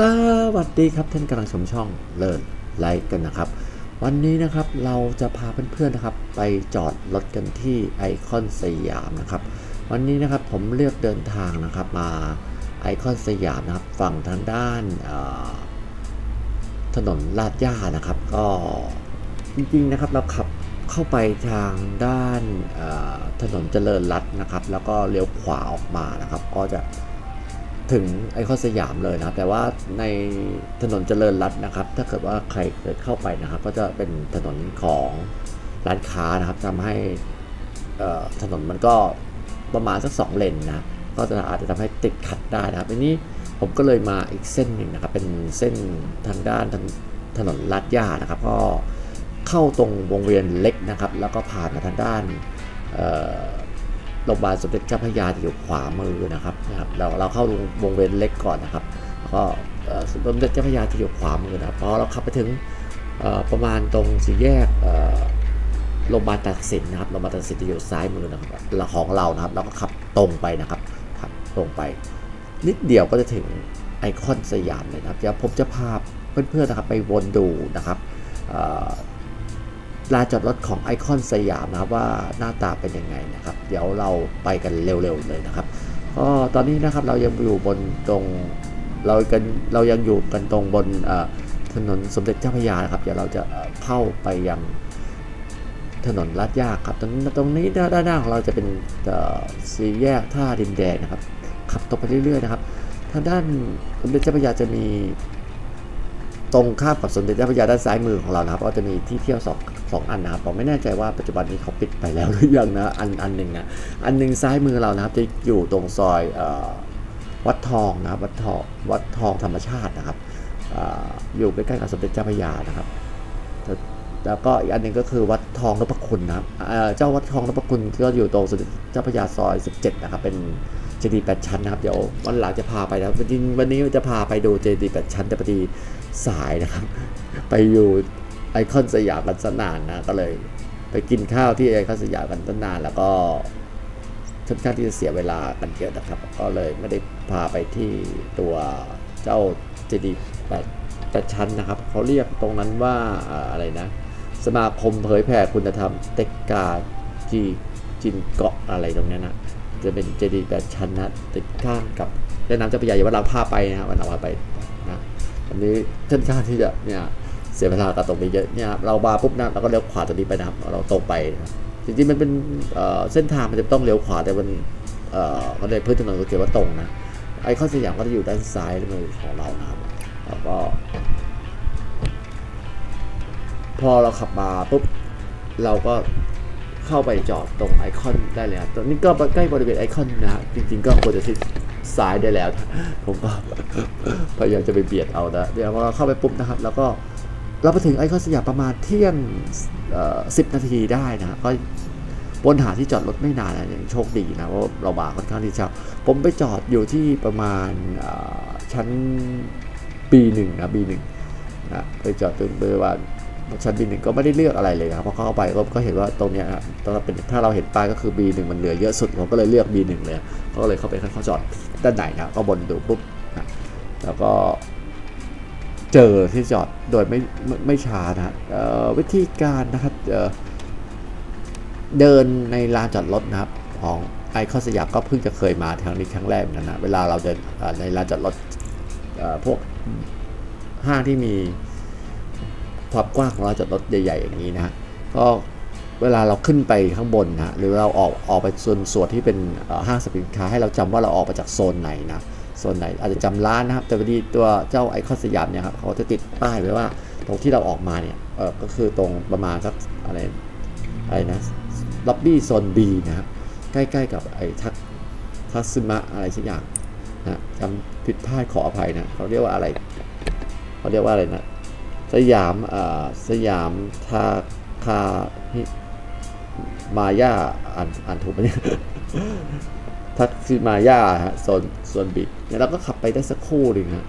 สวัสดีครับท่านกำลังชมช่องเลิศไลค์กันนะครับ วันนี้นะครับเราจะพาเพื่อนๆนะครับ ไปจอดรถกันที่ไอคอนสยามนะครับ วันนี้นะครับผมเลือกเดินทางนะครับมาไอคอนสยามนะครับฝั่งทางด้านถนนลาดย่านะครับ ก็จริงๆนะครับเราขับเข้าไปทางด้านถนนเจริญรัตน์นะครับ แล้วก็เลี้ยวขวาออกมานะครับ ก็จะ ถึงไอคอนสยามเลยนะครับ แต่ว่าในถนนเจริญรัตน์นะครับ ถ้าเกิดว่าใครเคยเข้าไปนะครับ ก็จะเป็นถนนของร้านค้านะครับทำให้ถนนมันก็ประมาณสักสองเลนนะ ก็จะอาจจะทำให้ติดขัดได้นะครับทีนี้ผมก็เลยมาอีกเส้นหนึ่งนะครับ เป็นเส้นทางด้านถนถนนลาดย่านะครับ ก็เข้าตรงวงเวียนเล็กนะครับ แล้วก็ผ่านมาทางด้านเโรงพยาบาลสมเด็จเจ้าพระยาที่อยู่ขวามือนะครับนะครับ เราเราเข้าวงเวียนเล็กก่อนนะครับแล้วก็สมเด็จเจ้าพระยาที่อยู่ขวามือนะพอเราขับไปถึงประมาณตรงสี่แยกโรงพยาบาลตัดสินนะครับโรงพยาบาลตัดสินที่อยู่ซ้ายมือนะครับเราของเรานะครับเราก็ขับตรงไปนะครับขับตรงไป นิดเดียวก็จะถึงไอคอนสยามเลยนะครับเดี๋ยวผมจะพาเพื่อนๆนะครับไปวนดูนะครับ ลานจอดรถของไอคอนสยามนะครับว่าหน้าตาเป็นยังไงนะครับ เดี๋ยวเราไปกันเร็วๆเลยนะครับก็ตอนนี้นะครับเรายังอยู่บนตรงเรากันเรายังอยู่กันตรงบนถนนสมเด็จเจ้าพระยานะครับ เดี๋ยวเราจะเข้าไปยังถนนลาดยากครับตรงตรงนี้ด้านหน้าของเราจะเป็นสี่แยกท่าดินแดงนะครับขับตรงไปเรื่อยๆนะครับทางด้านสมเด็จเจ้าพระยาจะมี ตรงข้ามกับสมเด็จเจ้าพระยาด้านซ้ายมือของเรานะครับก็จะมีที่เที่ยวสองสองอันนะครับผมไม่แน่ใจว่าปัจจุบันนี้เขาปิดไปแล้วหรือยังนะอันอันหนึ่งนะอันหนึ่งซ้ายมือเรานะครับจะอยู่ตรงซอยอวัดทองนะครับวัดทองวัดทองธรรมชาตินะครับออยู่ใกล้ๆกับสมเด็จเจ้าพระยานะครับแล้วก็อีกอันหนึ่งก็คือวัดทองนพคุณนะครับเจ้าวัดทองนพคุณก็อยู่ตรงสมเด็จเจ้าพระยาซอย 17 นะครับ เป็นเจดีย์แปดชั้นนะครับ เดี๋ยววันหลังจะพาไปนะครับจริงวันนี้จะพาไปดูเจดีย์แปดชั้นแต่พอดี สายนะครับ ไปอยู่ไอคอนสยามกันสนานนะก็เลยไปกินข้าวที่ไอคอนสยามกันสนานแล้วก็ค่อนข้างที่จะเสียเวลากันเยอะนะครับ ก็เลยไม่ได้พาไปที่ตัวเจ้าเจดีย์แปดแปดชั้นนะครับเขาเรียกตรงนั้นว่าอะไรนะ สมาคมเผยแผ่คุณธรรมเต็กกาจีจินเกาะอะไรตรงนี้นะจะเป็นเจดีย์แปดชั้นนะติดข้างกับแม่น้ำเจ้าพระยาอย่าว่าเราพาไปนะวันเราพาไป อันนี้ค่อนข้างที่จะเนี่ยเสียเวลากับตรงนี้เยอะเนี่ยเรามาปุ๊บนะเราก็เลี้ยวขวาตรงนี้ไปนะเราตรงไปนะจริงๆมันเป็นเส้นทางมันจะต้องเลี้ยวขวาแต่มันเออมันในพื้นถนนก็เขียนว่าตรงนะไอคอนสยามก็จะอยู่ด้านซ้ายมือของเรานะครับแล้วก็ พอเราขับมาปุ๊บเราก็เข้าไปจอดตรงไอคอนได้เลยครับตรงนี้ก็ใกล้บริเวณไอคอนนะจริงๆ ก็ควรจะชิด ซ้ายได้แล้ว ผมก็พยายามจะไปเบียดเอานะเดี๋ยวพอเราเข้าไปปุ๊บนะครับ แล้วก็เราไปถึงไอคอนสยามประมาณเที่ยงสิบนาทีได้นะก็วนหาที่จอดรถไม่นานนะยังโชคดีนะเพราะเรามาค่อนข้างที่จะผมไปจอดอยู่ที่ประมาณชั้น B1 นะ B1 นะไปจอดตรงบริเวณ ชั้น B1 ก็ไม่ได้เลือกอะไรเลยนะครับพอเข้าไปก็ก็เห็นว่าตรงเนี้ยตอนเป็นถ้าเราเห็นป้ายก็คือ B1 มันเหลือเยอะสุดผมก็เลยเลือก B1 เลยก็เลยเข้าไปเข้าจอดด้านไหนนะก็บนดูปุ๊บนะแล้วก็เจอที่จอดโดยไม่ไม่ไม่ช้านะวิธีการนะครับเดินในลานจอดรถนะครับของไอคอนสยามก็เพิ่งจะเคยมาครั้งนี้ครั้งแรกนกันะเวลาเราเดินในลานจอดรถพวกห้างที่มี ความกว้างของเราจอดรถใหญ่ๆอย่างนี้นะฮะก็เวลาเราขึ้นไปข้างบนนะหรือเราออกออกไปส่วนส่วนที่เป็นห้างสรรพสินค้าให้เราจำว่าเราออกมาจากโซนไหนนะโซนไหนอาจจะจำร้านนะครับแต่พอดีตัวเจ้าไอคอนสยามเนี่ยครับเขาจะติดป้ายไว้ว่าตรงที่เราออกมาเนี่ยเออก็คือตรงประมาณสักอะไรอะไรนะล็อบบี้โซน B นะครับใกล้ๆกับไอ้ทักทัซึมะอะไรสักอย่างนะจำผิดพลาดขออภัยนะเขาเรียกว่าอะไรเขาเรียกว่าอะไรนะ สยามอ่าสยามทาคาฮิมาย่าอ่านอ่านถูกไหมเนี่ยทักซิมาย่าฮะโซนโซนบิดเนี่ยเราก็ขับไปได้สักครู่หนึ่งนะ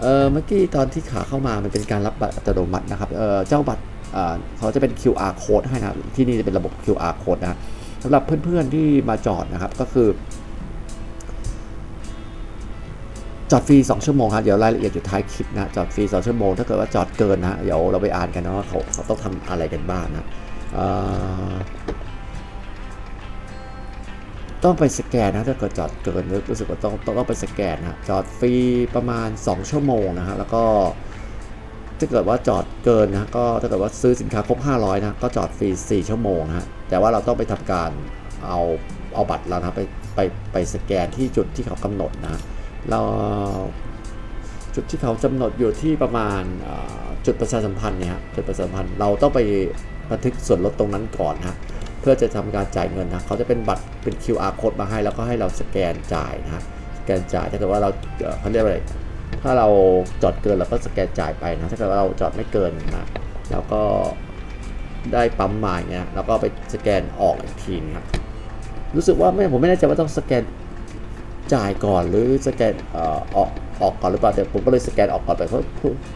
เออเมื่อกี้ตอนที่ขาเข้ามามันเป็นการรับบัตรอัตโนมัตินะครับเออเจ้าบัตรอ่าเขาจะเป็น QR code ให้นะครับที่นี่จะเป็นระบบ QR code นะสำหรับเพื่อนๆที่มาจอดนะครับก็คือ จอดฟรี 2 ชั่วโมงครับ เดี๋ยวรายละเอียดอยู่ท้ายคลิปนะจอดฟรี 2 ชั่วโมง ถ้าเกิดว่าจอดเกินนะเดี๋ยวเราไปอ่านกันนะว่าเขาเขาต้องทำอะไรกันบ้างนะต้องไปสแกนนะถ้าเกิดจอดเกินรู้สึกว่าต้องต้องไปสแกนนะจอดฟรีประมาณ 2 ชั่วโมงนะฮะแล้วก็ถ้าเกิดว่าจอดเกินนะก็ถ้าเกิดว่าซื้อสินค้าครบ 500นะก็จอดฟรี4ชั่วโมงนะฮะแต่ว่าเราต้องไปทำการเอาเอาบัตรเรานะไปไปไปสแกนที่จุดที่เขากำหนดนะ เราจุดที่เขากำหนดอยู่ที่ประมาณจุดประชาสัมพันธ์เนี่ยจุดประชาสัมพันธ์เราต้องไปบันทึกส่วนลดตรงนั้นก่อนนะเพื่อจะทำการจ่ายเงินนะเขาจะเป็นบัตรเป็น QR code มาให้แล้วก็ให้เราสแกนจ่ายนะสแกนจ่ายถ้าเกิดว่าเราเขาเรียกว่าอะไรถ้าเราจอดเกินเราก็สแกนจ่ายไปนะถ้าเกิดว่าเราจอดไม่เกินนะแล้วก็ได้ปั๊มมาอย่างเงี้ยแล้วก็ไปสแกนออกอีกทีนะครับรู้สึกว่าไม่ผมไม่แน่ใจว่าต้องสแกน จ่ายก่อนหรือสแกนออกออกก่อนหรือเปล่าแต่ผมก็เลยสแกนออกก่อนไปเพราะ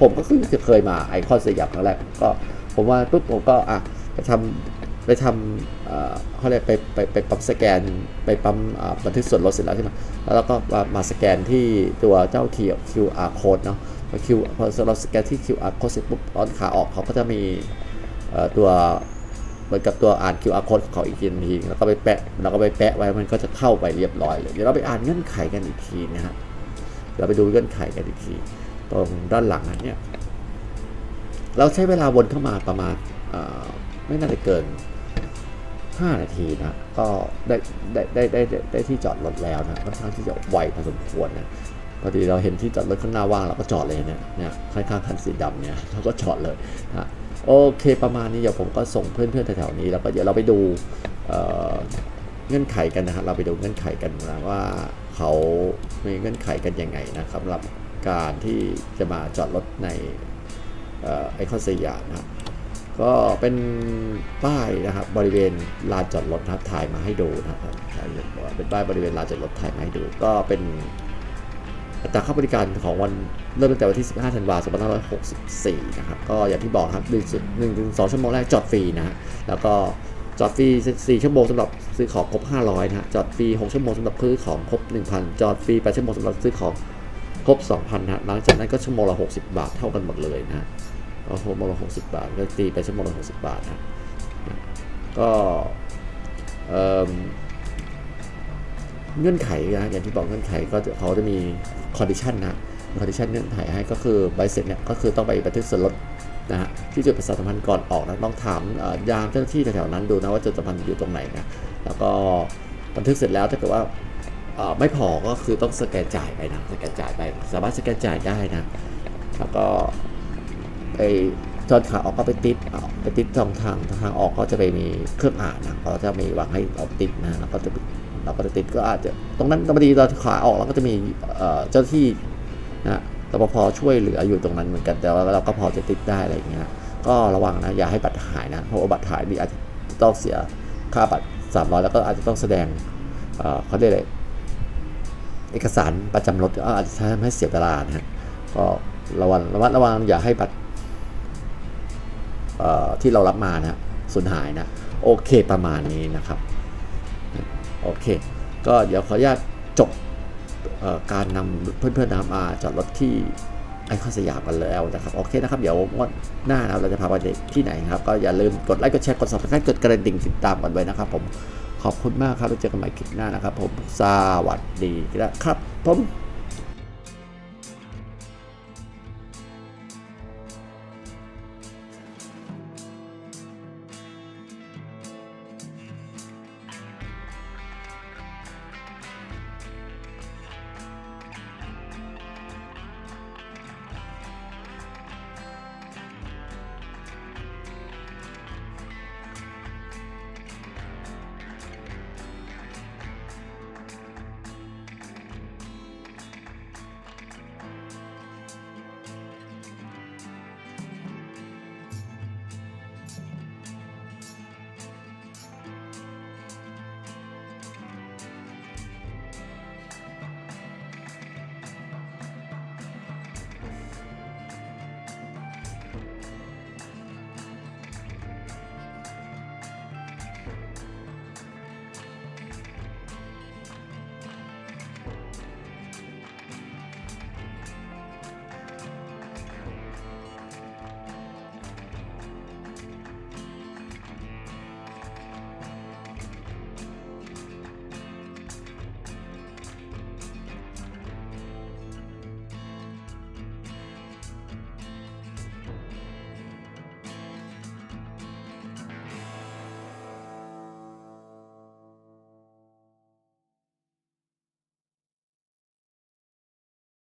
ผมก็คือเคยมาไอคอนสยามครั้งแรกก็ผมว่าปุ๊บผมก็อะไปทำไปทำเขาเรียกไปไปไปปั๊มสแกนไปปั๊มบันทึกส่วนลดเสร็จแล้วใช่ไหมแล้วเราก็มามาสแกนที่ตัวเจ้าที QR code เนาะพอ Q พอเราสแกนที่ QR code เสร็จปุ๊บตอนขาออกเขาก็จะมีตัว มือนกับตัวอ่าน QR code ของเขาอีกทีนึงแล้วก็ไปแปะแล้วก็ไปแปะไว้มันก็จะเข้าไปเรียบร้อยเลยเดี๋ยวเราไปอ่านเงื่อนไขกันอีกทีนะฮะเราไปดูเงื่อนไขกันอีกที ตรงด้านหลังนเนี่ยเราใช้เวลาวนเข้ามาประมาณไม่น่าจะเกิน 5 นาทีนะก็ได้ได้ได้ได้ได้ได้ที่จอดรถแล้วนะค่อนข้างที่จะไวพอสมควรนะพอดีเราเห็นที่จอดรถข้างหน้าว่างเราก็จอดเลยเนี่ยเนี่ยข้างๆคันสีดำเนี่ยเราก็จอดเลยนะ โอเคประมาณนี้เดี๋ยวผมก็ส่งเพื่อนๆแถวๆนี้แล้วก็เดี๋ยวเราไปดูเงื่อนไขกันนะครับเราไปดูเงื่อนไขกันนะว่าเขามีเงื่อนไขกันยังไงนะครับสำหรับการที่จะมาจอดรถในไอคอนสยามนะครับก็เป็นป้ายนะครับบริเวณลานจอดรถนะครับถ่ายมาให้ดูนะครับเป็นป้ายบริเวณลานจอดรถถ่ายมาให้ดู ก็เป็น ตราเข้าบริการของวันเริ่มตั้งแต่วันที่ 15 ธันวาคม 2564 นะครับ ก็อย่างที่บอกครับ1-2 ชั่วโมงแรกจอดฟรีนะฮะ แล้วก็จอดฟรี 4 ชั่วโมงสำหรับซื้อของครบ 500 นะฮะ จอดฟรี 6 ชั่วโมงสำหรับซื้อของครบ 1,000 จอดฟรี 8 ชั่วโมงสำหรับซื้อของครบ 2,000 นะ หลังจากนั้นก็ชั่วโมงละ 60 บาทเท่ากันหมดเลยนะฮะก็ชั่วโมงละ 60 บาท ก็ตีไปชั่วโมงละ 60 บาทนะ ก็เอ่อ เงื่อนไขนะอย่างที่บอกเงื่อนไขก็เขาจะมีคอนดิชันนะคอนดิชันเงื่อนไขให้ก็คือใบเสร็จเนี่ยก็คือต้องไปบันทึกส่วนลดนะฮะที่จุดประชาสัมพันธ์ก่อนออกนะต้องถามยามเจ้าหน้าที่แถวๆนั้นดูนะว่าจุดสัมพันธ์อยู่ตรงไหนนะแล้วก็บันทึกเสร็จแล้วถ้าเกิดว่าไม่พอก็คือต้องสแกนจ่ายไปนะสแกนจ่ายไปสามารถสแกนจ่ายได้นะแล้วก็ไปจอนขาออกก็ไปติดไปติดตรงทางทางออกก็จะไปมีเครื่องอ่านนะเขาจะมีวางให้เราติดนะแล้วก็จะ เราก็จะติดก็อาจจะตรงนั้นพอดีเราขาออกเราก็จะมีเจ้าที่นะรปภช่วยเหลืออยู่ตรงนั้นเหมือนกันแต่ว่าเราก็พอจะติดได้อะไรอย่างเงี้ยก็ระวังนะอย่าให้บัตรหายนะเพราะว่าบัตรหายนี่อาจจะต้องเสียค่าบัตร300 แล้วก็อาจจะต้องแสดงเอ่อเขาเรียกอะไรเอกสารประจำรถก็อาจจะทำให้เสียเวลานะฮะก็ระวังระมัดระวังอย่าให้บัตรเอ่อที่เรารับมานะสูญหายนะ โอเคประมาณนี้นะครับ โอเค ก็เดี๋ยวขออนุญาตจบการนำเพื่อนๆนำมาจอดรถที่ไอคอนสยามกันแล้วนะครับ โอเคนะครับ เดี๋ยวงวดหน้านะเราจะพาไปที่ไหนครับ ก็อย่าลืมกดไลค์กดแชร์กดซับสไครต์กดกระดิ่งติดตามกันไว้นะครับ ผมขอบคุณมากครับแล้วเจอกันใหม่คลิปหน้านะครับ ผมสวัสดีครับผม